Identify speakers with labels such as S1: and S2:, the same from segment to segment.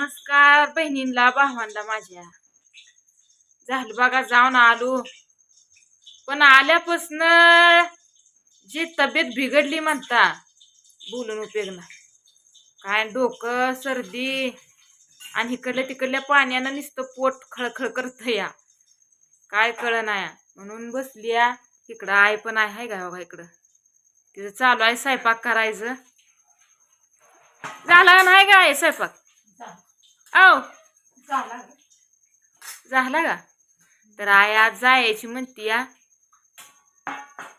S1: नमस्कार बहिणींना भावांना माझ्या. झालं बघा जाऊन आलो. पण आल्यापासून जी तब्येत बिघडली म्हणता बोलून उपयोग नाही. काय डोकं सर्दी आणि इकडल्या तिकडल्या पाण्यानं नुसतं पोट खळखळ करत या. काय कळ नाही म्हणून बसली या इकडं आई पण आहे हाय का बघा इकडं? तिथं चालू आहे स्वयंपाक करायचं. झाला का नाही काय स्वयंपाक? औ झाला का? तर आई आज जायची म्हणती या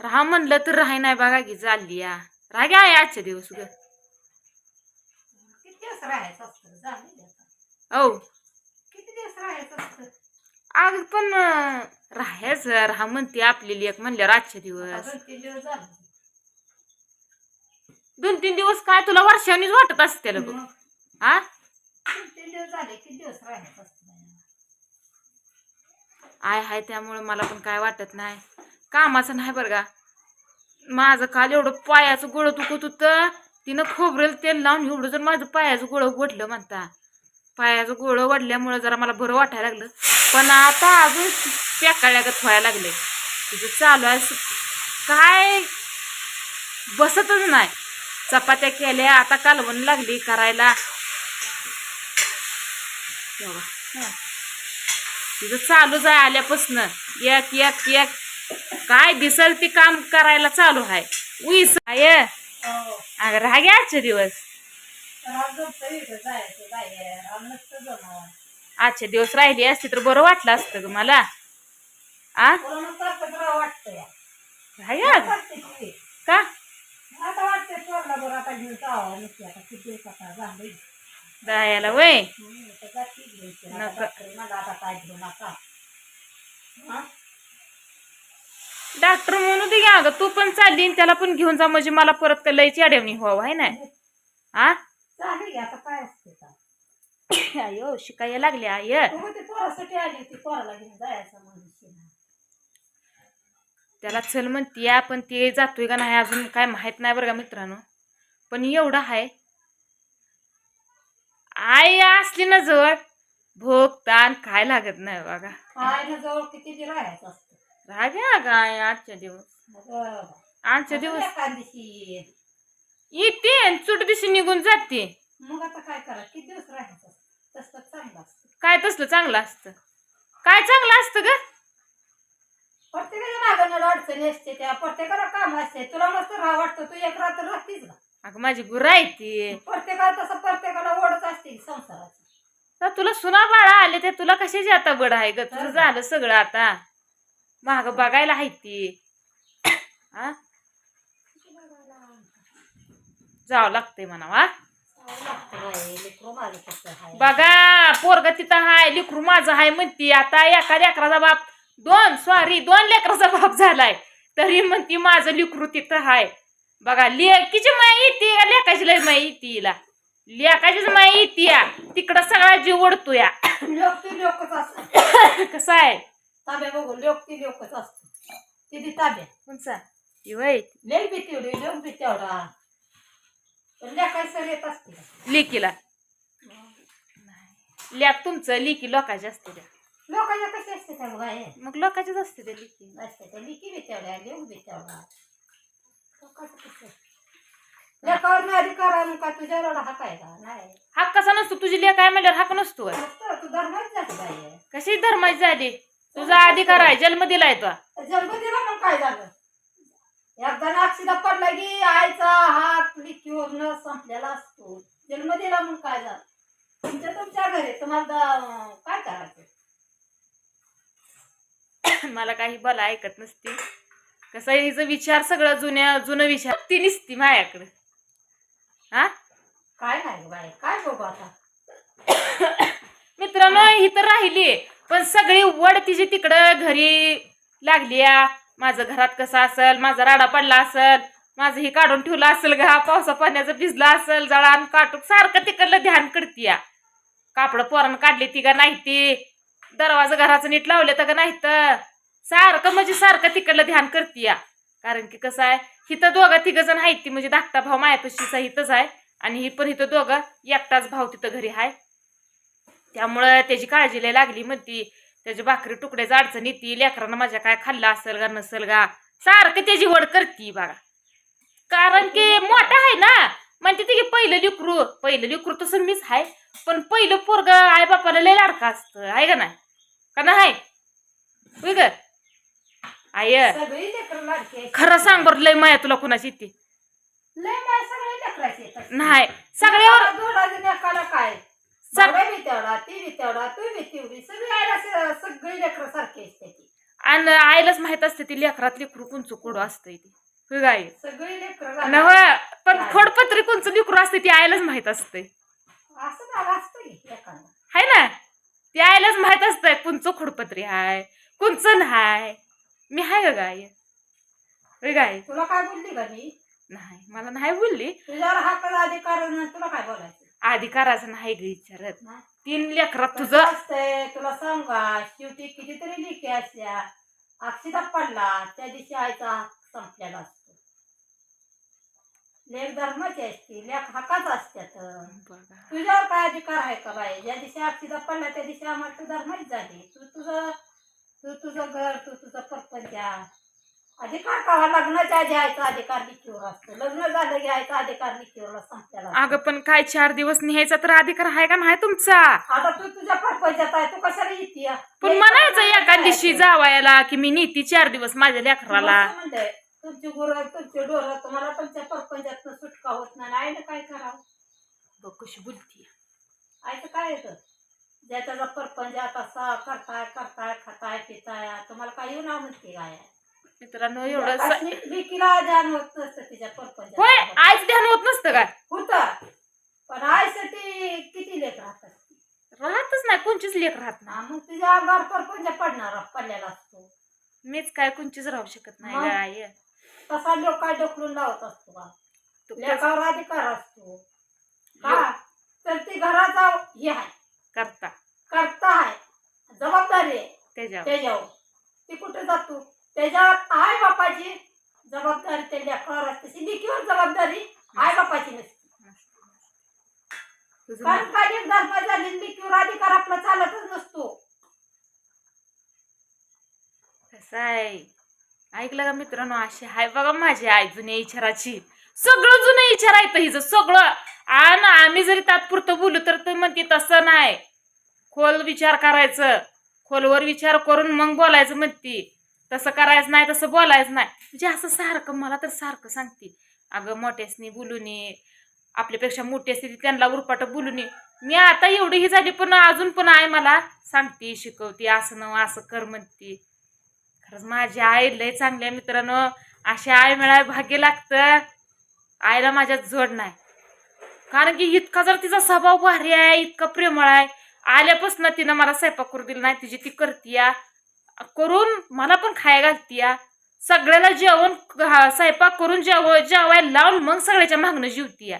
S1: राहा म्हणलं तर राहाय नाही बघा की चालली या राहा घ्या आई आजच्या दिवस ग. औ. अग पण राहायचं. राहा म्हणते आपली लेख म्हणल्यावर आजच्या दिवस.
S2: दोन तीन दिवस
S1: काय तुला वर्षांनीच वाटत असते बघ हा
S2: दिवस झाले किती दिवस
S1: आय हाय त्यामुळं मला पण काय वाटत नाही. कामाचं नाही बरं का. माझं काल एवढं पायाचं गोळं दुखत होतं तिनं खोबरेल तेल लावून एवढं जर माझं पायाचं गोळं वडलं म्हणता. पायाचं गोळं वडल्यामुळं जरा मला बरं वाटायला लागलं. पण आता अजून पेकाळ्यागत व्हायला लागले. तिचं चालू आहे काय? बसतच नाही. चपात्या केल्या आता कालवण लागली करायला. हं. तिचं चालूच आहे आल्यापासून एक एक एक. काय दिसल ते काम करायला चालू आहे उईस आहे
S2: हो.
S1: अगं राहा घ्या आजचे दिवस. आजचे दिवस राहिली असते तर बरं वाटलं असतं ग मला. आ. राहा
S2: की.
S1: दहायाला वय.
S2: डॉक्टर
S1: म्हणू दे घ्या अगं तू पण चालली त्याला पण घेऊन जा म्हणजे मला परत लयची अडवणी व्हावं आहे ना?
S2: आयो
S1: अयो शिकायला लागली आय त्याला चल म्हणती पण ते जातोय का नाही अजून काय माहीत नाही बरं का मित्रांनो. पण एवढं आहे आई असली ना जवळ भोग ताण काय लागत नाही बघा.
S2: ना जवळ किती दिवस राहायचं असतं.
S1: राहा आजच्या दिवस.
S2: मग
S1: आजच्या दिवस.
S2: एका दिवशी
S1: येते आणि चुट दिवशी निघून जाते.
S2: मग आता काय करा किती दिवस राहायचं असतं? तसं चांगलं असतं.
S1: काय तसलं चांगलं असतं? काय चांगलं असतं ग?
S2: प्रत्येकाच्या मागानं अडचणी असते त्या प्रत्येकाला काम असते. तुला मस्त राहा वाटतं तू एक रात्र राहतीस का
S1: अगं माझी गुरा आहे ती.
S2: प्रत्येकाला तसं प्रत्येकाला ओढत असते संसाराची.
S1: तर तुला सुना बाळा आले ते तुला कशाची आता बड आहे ग? तुझं झालं सगळं आता. माग बघायला आहे ती. हा जावं लागतंय म्हणा वा बघा पोरग तिथं हाय लिकरू माझं हाय म्हणती. आता एका लेकराचा बाप दोन सॉरी दोन लेकराचा बाप झालाय. तरी म्हणती माझं लिकरू तिथं हाय. बघा लेकीची माई येते लेकाची लय माई येते हिला? लेकाचीच माई येते या? तिकडं सगळा जीव ओढतो या.
S2: लोक ती लोकच असत
S1: कसं आहे?
S2: ताब्या बघू लोक ती लोकच असत किती ताब्या?
S1: कोणचा? ती वय?
S2: लेख बी तेवढी लोक बी तेवढा पण लेखाय सर येत असते
S1: लेकीला. लेक तुमचं लेकी लोकांची असते त्या
S2: कशी असते त्या बाय
S1: मग लोकांचीच असते त्या लेकी.
S2: असते त्या लिखी बी तेवढ्या लेख बी तेवढा लोकांचं कसं? लेखावर नाही अधिकार आहे का तुझ्या एवढा हक्क आहे का? नाही.
S1: हाक कसा नसतो. तुझी लेक आहे म्हणल्यावर हाक नसतो. होय.
S2: नसतं, तू धर्माच
S1: कशी धर्माची झाली तुझा अधिकार आहे. जन्म दिलाय तो.
S2: जन्म दिला मग काय झालं? एकदा नाक्षीदा पडला की आईचा हात लिखीवर संपलेला असतो. जन्म दिला मग काय झालं? तुमच्या तुमच्या घरी तुम्हाला द- काय करायचं?
S1: मला काही बोला ऐकत नसते. कसं हिचं विचार सगळं जुन्या जुनं विचार. ती निसती माझ्याकडे. हा?
S2: काय नाही गं बाई? काय बघू आता?
S1: मित्रांनो ही तर राहिली. पण सगळी वड तिची तिकडं घरी लागली माझं घरात कसं असल माझा राडा पडला असल माझं हे काढून ठेवलं असेल घा पावसा पाण्याचं भिजलं असेल जळान काटूक सारखं तिकडलं ध्यान करते या कापड पोरानं काढली ती का नाही ती. दरवाजा घराचं नीट लावले तर का नाही तर. सारखं म्हणजे सारखं तिकडलं ध्यान करते या कारण की कसं आहे हिथं दोघं तिघ जण आहेत ती म्हणजे धाकटा भाऊ मायापाशीचा हिथंच आहे आणि ही पण इथं दोघं एकटाच भाव तिथं घरी आहे. त्यामुळं त्याची काळजी लय लागली म्हणती त्याची भाकरी तुकड्याचा अडचण येते लेकरांना माझ्या काय खाल्लं असेल का नसेल का? सारखं त्याची वड करती बघा कारण की मोठा आहे ना म्हणते ती की पहिलं लिकरू पहिलं लिकरू तसं मीच आहे पण पहिलं पोरग आई बापाला लय लाडका असतं आहे का नाही? का नाही? आय
S2: सगळी लेकरं लाडकी आहेत.
S1: खरं सांग बरं लय माया तुला कुणाची येते
S2: लय माय सगळे लेकराचे.
S1: नाही सगळ्यावर
S2: जोडाचे लेकाला काय?
S1: सग-
S2: भाऊ बी तेवढा ती बी तेवढा तू बी तेवढी सगळी आयला स- सगळी लेकरं सारखी असते ती.
S1: आणि आईलाच माहीत असते ती लेकरात लेकरू कुंचू कुडू असतंय ती. होय गाय
S2: सगळी लेकरं.
S1: पण? खोडपत्री कुंचू लेकरू असते ती आईलाच माहीत असते.
S2: असं झालं असतं की लेकांना
S1: हाय ना? ती आईलाच माहीत असतंय कुंचू खोडपत्री हाय कुंचन हाय. मी हाय गाय गाय
S2: तुला काय बोलली का मी
S1: नाही मला नाही बोलली.
S2: तुझ्यावर हक्क अधिकार न तुला काय बोलायचं?
S1: अधिकाराचं नाही ग विचारत.
S2: नाही.
S1: तीन लेकरात
S2: कसं
S1: तुझं
S2: असतंय तुला सांगा शेवटी कितीतरी लेखी असल्या अक्षिता पडला त्या दिवशी आईचा हक्क संपलेला असतो. लेख धर्माची असते लेख हक्काच असतात
S1: बघा.
S2: तुझ्यावर काय अधिकार आहे का बाई? ज्या दिवशी अक्षिता पडला त्या दिवशी आम्हाला तू धर्माची झाली. तू तुझं तू तुझं घर तू तुझं परपंच अधिकार का लग्नाच्या आधी यायचा अधिकार लिखीवर असतो. लग्न झालं की यायचा अधिकार संपलेला असतो.
S1: अगं पण काय चार दिवस न्यायचा तर अधिकार आहे का नाही तुमचा?
S2: आता तू तुझ्या परपंचात आहे तू कशाला येते?
S1: पण म्हणायचं एका दिवशी जावायला की मी नीती चार दिवस माझ्या लेकराला.
S2: तुमची गुरं तुमची डोरं तुम्हाला तुमच्या परपंचात सुटका होत नाही. आईनं काय करावं?
S1: बघ कशी बोलती
S2: आईचं काय येतं ज्याचा परपंच आता सा करताय करताय खाताय पिताय तुम्हाला काय येऊ ना म्हणते काय
S1: मित्रांनो एवढं स-
S2: ध्यान होत नसतं तिच्या परपंच
S1: होय आईच ध्यान होत नसतं का
S2: होत. पण आईसाठी किती लेख राहतात?
S1: राहतच नाही कोणचीच लेख राहत नाही.
S2: हा, मग तुझ्या अंगावर परपंच पडणार पडलेला असतो.
S1: मीच काय कोणचीच राहू शकत नाही
S2: मग?
S1: गाय
S2: तसा लोक काय ढकलून लावत असतो
S1: तू कसं
S2: लेखावर अधिकार असतो. का तर ती घराचा हे आहे
S1: करता
S2: करता आहे जबाबदारी आहे
S1: त्याच्यावर
S2: त्याच्यावर ती कुठे जातो? त्याच्यावर आई बापाची जबाबदारी त्या लेखावर असते तशी लेकीवर जबाबदारी आई बापाची नसते.
S1: तुझं
S2: कारण
S1: मत-
S2: काही धर्म झाली लेकीवर अधिकार आपला चालतच नसतो.
S1: कसं आहे? ऐकलं का मित्रांनो अशी हाय बघा माझी आई जुन्या इचाराची. सगळं जुनं इचार आहे तर हिचं सगळं. आणि आम्ही जरी तात्पुरतं बोलू तर ते म्हणते तसं नाही. खोल विचार करायचं. खोलवर विचार करून मग बोलायचं म्हणते. तसं करायचं नाही तसं बोलायचं नाही. म्हणजे असं सारखं मला तर सारखं सांगते. अगं मोठ्यासनी बोलून ये आपल्यापेक्षा मोठी असते त्यांना उरपाट बोलून. ये मी आता एवढी ही झाली पण अजून पण आई मला सांगते शिकवते असं न असं कर म्हणते. खरंच माझी आई लय चांगल्या मित्रांनो. अशी आई मिळाय भाग्य लागतं. आईला माझ्यात जोड नाही. कारण की इतका जर तिचा स्वभाव भारी आहे इतका प्रेमळ आहे आल्यापासून तिनं मला स्वयंपाक करू दिला नाही तिची ती करतीया. करून मला पण खाया घालतीया. सगळ्याला जेवण हा, स्वयंपाक करून जेव जेवायला लावून मग सगळ्याच्या मागणं जेवतीया.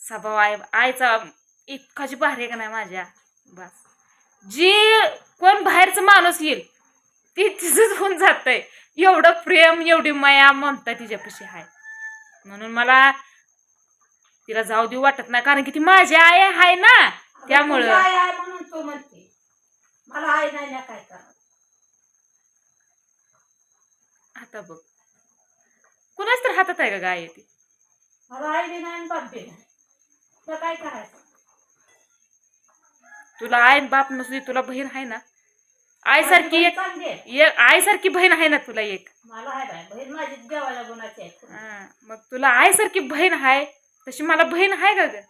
S1: स्वभाव आहे आईचा इतकाची भारी आहे का नाही माझ्या? बस. जी कोण बाहेरचं माणूस येईल ती तिचंच होऊन जातंय. एवढं प्रेम एवढी माया ममता तिच्यापाशी आहे म्हणून मला तिला जाऊ देऊ वाटत नाही कारण की ती माझी आई आहे ना. त्यामुळं.
S2: तुझी आई आहे म्हणून तो म्हणते. मला आई नाही ना काय करा
S1: आता बघ. कुणाच तर हातात आहे का गाय ती?
S2: मला आई बी नाही आणि बाप बी नाही. तुला काय करायचं?
S1: तुला आणि बाप नसली तुला बहीण आहे ना? आईसारखी एक
S2: चांगली आहे.
S1: एक आईसारखी बहीण आहे ना तुला एक?
S2: मला आहे बाय बहीण माझी देवाला गुणाची आहे.
S1: हा, मग तुला आईसारखी बहीण आहे तशी मला बहीण आहे का ग?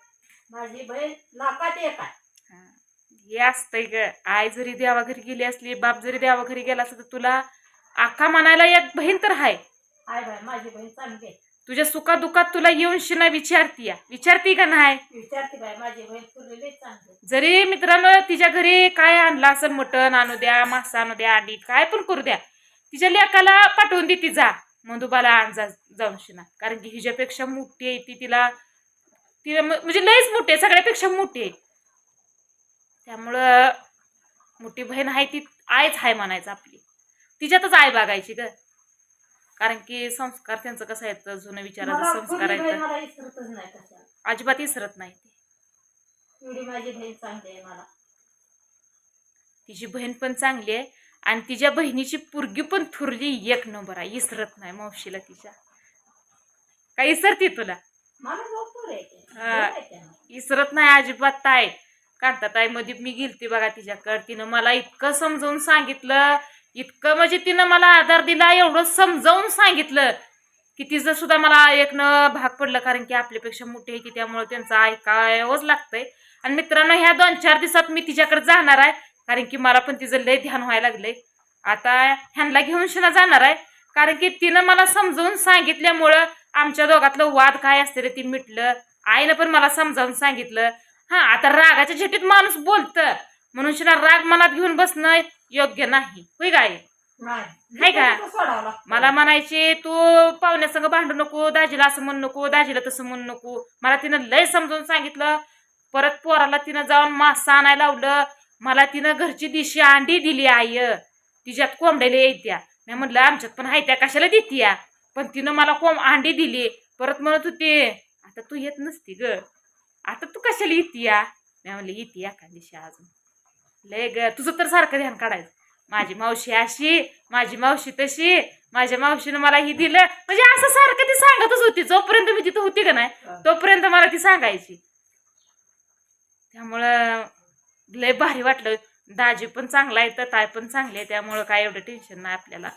S2: माझी बहीण लाखात एक आहे.
S1: हा. असतंय ग. आई जरी देवा घरी गेली असली बाप जरी देवा घरी गेला असला तर तुला आका म्हणायला एक बहीण तर आहे
S2: आहे बाय माझी बहीण चांगली आहे.
S1: तुझ्या सुखादुखात तुला येऊन शिना विचारती विचारती का नाही?
S2: विचारते बाय माझी बहीण पुरलेली चांगली आहे.
S1: जरी मित्रांनो तिच्या घरी काय आणलं असेल मटण आणू द्या मासा आणू द्या अंडी काय पण करू द्या तिच्या लेकाला पाठवून दे ती जा. मंदुबाला आण जा जाऊन शिना. कारण की हिच्यापेक्षा मोठी आहे ती तिला तिला म- म्हणजे लयच मोठी आहे सगळ्यापेक्षा मोठी आहे. त्यामुळं मोठी बहीण आहे ती आईच आहे म्हणायचं आपली. तिच्यातच आई बागायची ग. कारण की संस्कार त्यांचं कसं आहे जुनं विचाराचं संस्कार आहेत अजिबात इसरत नाही ते.
S2: एवढी माझी बहीण चांगली आहे मला.
S1: तिची बहीण पण चांगली आहे आणि तिच्या बहिणीची पुरगी पण थुरली एक नंबर आहे. इसरत नाही मावशीला तिच्या. काय इसरती तुला?
S2: मला ते.
S1: हा.
S2: त्या.
S1: इसरत नाही अजिबात ताई. कांताताई मध्ये मी गेलती बघा तिच्याकडे. तिनं मला इतकं समजावून सांगितलं. इतकं म्हणजे तिनं मला आधार दिला एवढं समजावून सांगितलं. की तिचं सुद्धा मला एक न भाग पडलं कारण की आपल्यापेक्षा मोठी आहे की त्यामुळे त्यांचं ऐकावंच लागतंय. आणि मित्रांनो ह्या दोन चार दिवसात मी तिच्याकडे जाणार आहे कारण की मला पण तिचं लय ध्यान व्हायला लागलंय. आता ह्यांना घेऊन शिना जाणार आहे कारण की तिनं मला समजावून सांगितल्यामुळं आमच्या दोघातलं वाद काय असते रे ती मिटलं. आईनं पण मला समजावून सांगितलं हा आता रागाच्या झेटीत माणूस बोलतं. म्हणून राग मनात घेऊन बसणं योग्य नाही. होय गाय
S2: नाही.
S1: का? मला म्हणायचे तू पाहुण्यासंग भांडू नको दाजीला असं म्हणू नको दाजीला तसं म्हणू नको. मला तिनं लय समजावून सांगितलं. परत पोराला तिनं जाऊन मासा आणायला लावलं. मला तिनं घरची दिशी अंडी दिली आई. तिच्यात कोंबड्याला येत्या मी म्हटलं आमच्यात पण आहे त्या कशाला देतीया? पण तिनं मला कोंब अंडी दिली. परत म्हणत होती आता तू येत नसती ग. आता तू कशाला येतीया मी म्हणलं येते एका दिवशी अजून लय ग तुझं तर सारखं ध्यान काढायचं. माझी मावशी अशी माझी मावशी तशी माझ्या मावशीनं मला ही दिलं. म्हणजे असं सारखं ती सांगतच होती. जोपर्यंत मी तिथं होती का नाही. तोपर्यंत मला ती सांगायची. त्यामुळं लय भारी वाटलं. दाजी पण चांगला आहे तर ताय पण चांगली आहे त्यामुळं काय एवढं टेन्शन नाही आपल्याला.